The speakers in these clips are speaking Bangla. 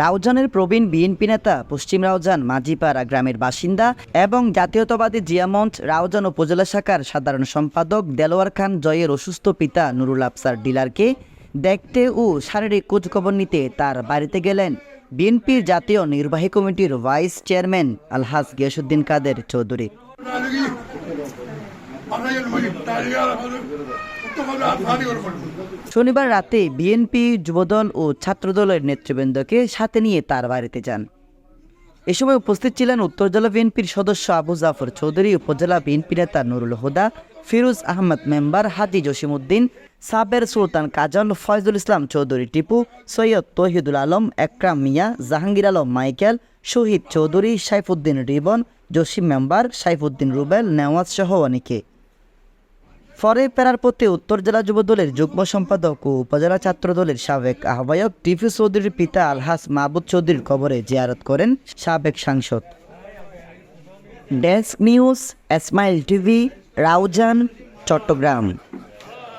রাউজানের প্রবীণ বিএনপি নেতা, পশ্চিম রাউজান, মাঝিপাড়া গ্রামের বাসিন্দা এবং জাতীয়তাবাদী জিয়ামঞ্চ রাউজান উপজেলা শাখার সাধারণ সম্পাদক দেলোয়ার খান জয়ের অসুস্থ পিতা নুরুল আফসার ডিলারকে দেখতে ও শারীরিক খোঁজখবর নিতে তার বাড়িতে গেলেন বিএনপির জাতীয় নির্বাহী কমিটির ভাইস চেয়ারম্যান আলহাজ গিয়াসুদ্দিন কাদের চৌধুরী। শনিবার রাতে বিএনপি, যুবদল ও ছাত্রদলের নেতৃবৃন্দকে সাথে নিয়ে তার বাড়িতে যান। এ সময় উপস্থিত ছিলেন উত্তর জেলা বিএনপির সদস্য আবু জাফর চৌধুরী, উপজেলা বিএনপি নেতা Nurul Huda, Firoz Ahmed member Haji Jasimuddin, Saber Sultan Kajol, Foyzul Islam Chowdhury Tipu, Syed Tohidul Alam, Ekram Mia, Jahangir Alam Michael, Shahid Chowdhury, Saifuddin Ribon, Jasim member Saifuddin Rubel, Newaz সহ অনেকে। পরে ফেরার পথে উত্তর জেলা যুব দলের যুগ্ম সম্পাদক ও উপজেলা ছাত্র দলের সাবেক আহ্বায়ক টিপু চৌধুরীর পিতা আলহাস মাহবুদ চৌধুরীর কবরে জিয়ারত করেন সাবেক সাংসদ। Desk news, Esmail TV, Raozan, Chattogram.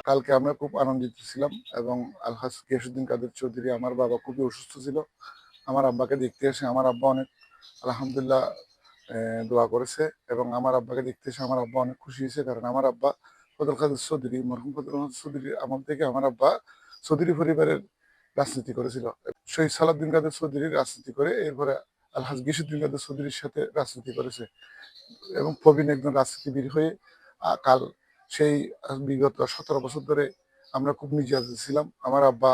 কালকে আমরা খুব আনন্দিত ছিলাম এবং আলহাস গিয়াসুদ্দিন কাদের চৌধুরী আমার বাবা খুবই অসুস্থ ছিল। আমার আব্বাকে দেখতে এসে আমার আব্বা অনেক আলহামদুলিল্লাহ দোয়া করেছে এবং আমার আব্বাকে দেখতে এসে আমার আব্বা অনেক খুশি হয়েছে কারণ আমার আব্বা চৌধুরী থেকে আমার আব্বা চৌধুরী পরিবারের রাজনীতি করেছিল। শহীদ সালাউদ্দিন কাদের চৌধুরীর রাজনীতি করে, এরপরে আলহাজ গিয়াসুদ্দিন কাদের চৌধুরীর সাথে রাজনীতি করেছে এবং প্রবীণ একজন রাজনীতিবিদ হয়ে কাল সেই বিগত সতেরো বছর ধরে আমরা খুব নির্যাতিত ছিলাম। আমার আব্বা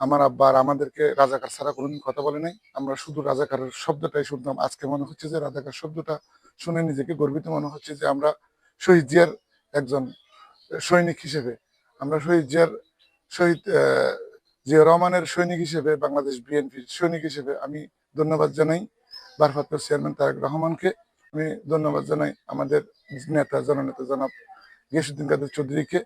আমার আব্বা আর আমাদেরকে রাজাকার ছাড়া কোনোদিন কথা বলে নাই। আমরা শুধু রাজাকারের শব্দটাই শুনতাম। আজকে মনে হচ্ছে যে রাজাকার শব্দটা শুনে নিজেকে গর্বিত মনে হচ্ছে যে আমরা শহীদ জিয়ার একজন সৈনিক হিসেবে। আমরা শহীদ জিয়ার, শহীদ জিয়া রহমানের সৈনিক হিসেবে, বাংলাদেশ বিএনপির সৈনিক হিসেবে আমি ধন্যবাদ জানাই। ভারপ্রাপ্ত চেয়ারম্যান তারেক রহমানকে আমি ধন্যবাদ জানাই, আমাদের নেতা, জননেতা জনাব গিয়াসুদ্দিন কাদের চৌধুরীকে।